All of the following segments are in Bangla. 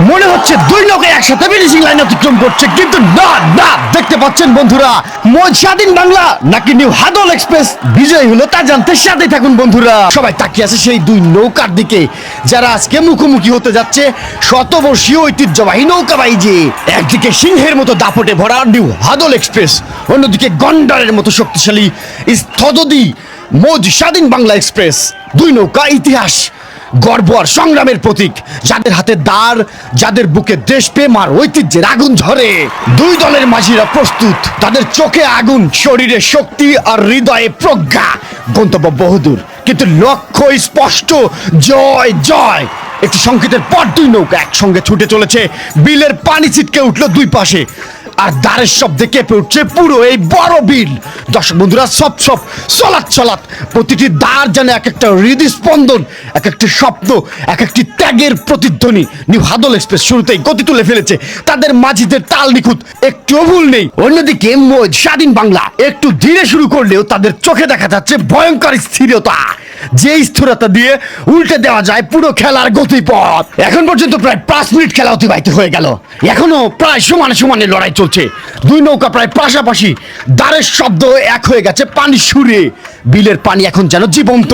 মনে হচ্ছে দুই নৌকা একসাথে ফিনিশিং লাইন অতিক্রম করছে, কিন্তু না না, দেখতে পাচ্ছেন বন্ধুরা মোজ স্বাধীন বাংলা নাকি নিউ হাদল এক্সপ্রেস? বিজয় হলো তা জানতে সাথে থাকুন বন্ধুরা। সবাই তাকিয়ে আছে সেই দুই নৌকার দিকে, যারা আজকে মুখোমুখি হতে যাচ্ছে শতবর্ষীয় ঐতিহ্যবাহী নৌকাবাহী। যে একদিকে সিংহের মতো দাপটে ভরা নিউ হাদল এক্সপ্রেস, অন্যদিকে গন্ডারের মতো শক্তিশালী স্থদদি মোজ স্বাধীন বাংলা এক্সপ্রেস। দুই নৌকা ইতিহাস, গর্ব আর সংগ্রামের প্রতীক। যাদের হাতে দাঁড় যাদের বুকে দেশপ্রেম আর ঐতিহ্যের আগুন ঝরে, দুই দলের মাঝিরা প্রস্তুত। তাদের চোখে আগুন, শরীরে শক্তি আর হৃদয়ে প্রজ্ঞা। গন্তব্য বহুদূর, কিন্তু লক্ষ্য স্পষ্ট। জয় জয়! একটি সংকেতের পর দুই নৌকা একসঙ্গে ছুটে চলেছে। বিলের পানি ছিটকে উঠল দুই পাশে। আর দ্বারের শব্দে কেঁপে উঠছে পুরো এই বড় বিল। দর্শক বন্ধুরা, সব সব চলাত চলাত প্রতিটি দ্বার যেন এক একটা হৃদস্পন্দন এক একটি স্বপ্ন এক একটি ত্যাগের প্রতিধ্বনি। নিউ হাদল এক্সপ্রেস শুরুতেই গতি তুলে ফেলেছে। তাদের মাঝিদের তাল নিখুঁত একটুও ভুল নেই। অন্যদিকে স্বাধীন বাংলা, একটু ধীরে শুরু করলেও তাদের চোখে দেখা যাচ্ছে ভয়ঙ্কর স্থিরতা। যে স্থিরতা দিয়ে উল্টে দেওয়া যায় পুরো খেলার গতিপথ। এখন পর্যন্ত প্রায় পাঁচ মিনিট খেলা অতিবাহিত হয়ে গেল। এখনও প্রায় সমানে সমানে লড়াই চলছে। দুই নৌকা প্রায় পাশাপাশি দ্বারের শব্দ এক হয়ে গেছে পানি সুরে। বিলের পানি এখন যেন জীবন্ত।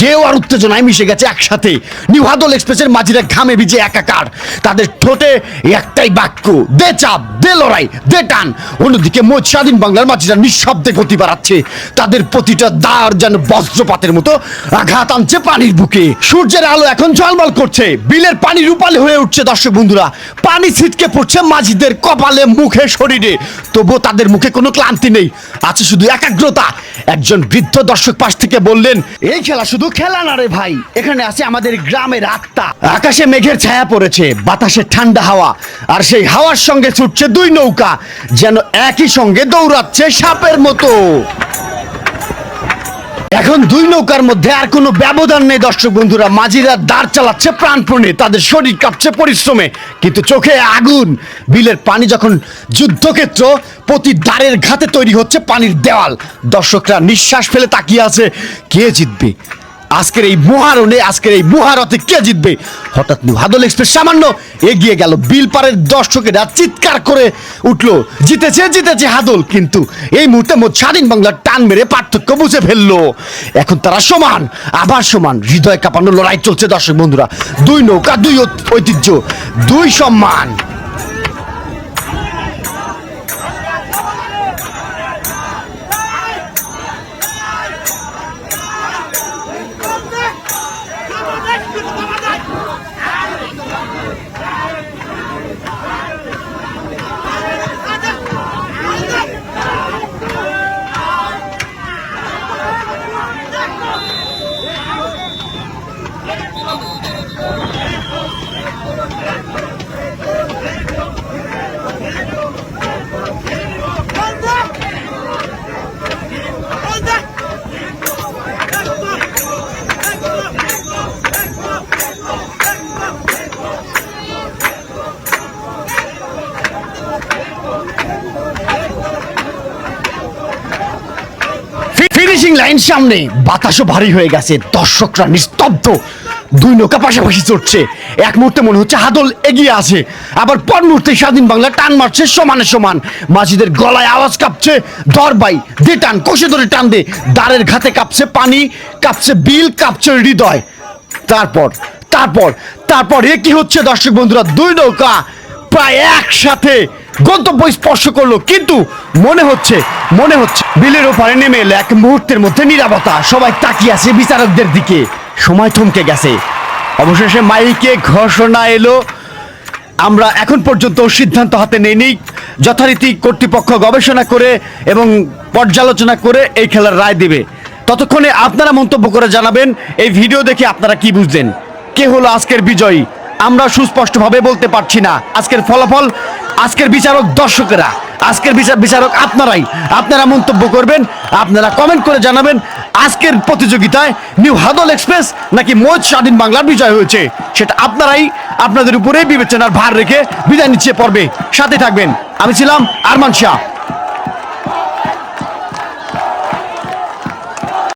ঢেউ আর উত্তেজনায় মিশে গেছে একসাথে। নিউ হাদল এক্সপ্রেসের মাঝিরা ঘামে ভিজে একাকার। তাদের ঠোঁটে একটাই বাক্য, দে চাপ, দে লড়াই, দে টান। অন্যদিকে মোট স্বাধীন বাংলার মাঝিরা নিঃশব্দে গতি বাড়াচ্ছে। তাদের প্রতিটা দ্বার যেন বজ্রপাতের মতো আঘাত আনছে পানির বুকে। সূর্যের আলো এখন ঝলমল করছে। বিলের পানি রূপালি হয়ে উঠছে দর্শক বন্ধুরা। পানি ছিটকে পড়ছে মাঝিদের কপালে মুখে শরীরে। তবুও তাদের মুখে কোনো ক্লান্তি নেই। আছে শুধু একাগ্রতা। একজন বৃদ্ধ দর্শক পাশ থেকে বললেন এই খেলা শুধু খেলা না রে ভাই এখানে আছে আমাদের গ্রামের আত্মা। আকাশে মেঘের ছায়া পড়েছে বাতাসে ঠান্ডা হাওয়া আর সেই হাওয়ার সঙ্গে ছুটছে দুই নৌকা যেন একই সঙ্গে দৌড়াচ্ছে সাপের মতো। এখন দুই নৌকার মধ্যে আর কোনো ব্যবধান নেই, দর্শক বন্ধুরা। মাঝিরা দাঁড় চালাচ্ছে প্রাণপণে তাদের শরীর কাঁপছে পরিশ্রমে। কিন্তু চোখে আগুন। বিলের পানি যখন যুদ্ধক্ষেত্র প্রতি দ্বারের ঘাতে তৈরি হচ্ছে পানির দেওয়াল। দর্শকরা নিঃশ্বাস ফেলে তাকিয়ে আছে, কে জিতবে? আজকের এই মহারণে, আজকের এই মহারথে কে জিতবে? হঠাৎ হাদল এক্সপ্রেস সামান্য এগিয়ে গেল। বিল পারের দর্শকেরা চিৎকার করে উঠল, জিতেছে জিতেছে হাদল। কিন্তু এই মুহূর্তে মোট স্বাধীন বাংলার টান মেরে পার্থক্য বুঝে ফেলল। এখন তারা সমান, আবার সমান, হৃদয় কাঁপানো লড়াই চলছে দর্শক বন্ধুরা। দুই নৌকা, দুই ঐতিহ্য, দুই সম্মান। ফিনিশিং লাইন সামনে। বাতাসও ভারী হয়ে গেছে। দর্শকরা নিস্তব্ধ। দুই নৌকা পাশাপাশি চড়ছে। এক মুহূর্তে মনে হচ্ছে হাদল এগিয়ে আছে। আবার পর মুহূর্তে স্বাধীন বাংলা টান মারছে সমানে সমান। মাঝিদের গলায় আওয়াজ কাঁপছে দরবাই। দে টান, কষে ধরে টান দে দ্বারের ঘাতে কাঁপছে পানি, কাঁপছে বিল, কাঁপছে হৃদয়। তারপর তারপর তারপর এ কি হচ্ছে দর্শক বন্ধুরা? দুই নৌকা প্রায় একসাথে গন্তব্য স্পর্শ করল, কিন্তু মনে হচ্ছে মনে হচ্ছে, বিলের ওপারে নেমে এলো এক মুহূর্তের মধ্যে নিরাপত্তা। সবাই তাকিয়ে আছে বিচারকদের দিকে। সময় থমকে গেছে। অবশেষে মাইকে ঘোষণা এলো, আমরা এখন পর্যন্ত সিদ্ধান্ত হাতে নেইনি। যথারীতি কর্তৃপক্ষ গবেষণা করে এবং পর্যালোচনা করে এই খেলার রায় দিবে। ততক্ষণে আপনারা মন্তব্য করে জানাবেন। এই ভিডিও দেখে আপনারা কি বুঝলেন? কে হলো আজকের বিজয়ী? আমরা সুস্পষ্টভাবে বলতে পারছি না। আজকের ফলাফল আজকের বিচারক দর্শকেরা, আজকের বিচার বিচারক আপনারাই, আপনারা মন্তব্য করবেন, আপনারা কমেন্ট করে জানাবেন আজকের প্রতিযোগিতায় নিউ হাদল এক্সপ্রেস নাকি মোজ স্বাধীন বাংলার বিজয় হয়েছে, সেটা আপনারাই আপনাদের উপরে বিবেচনার ভার রেখে বিদায় নিচ্ছে পর্বে। সাথে থাকবেন, আমি ছিলাম আরমান শাহ।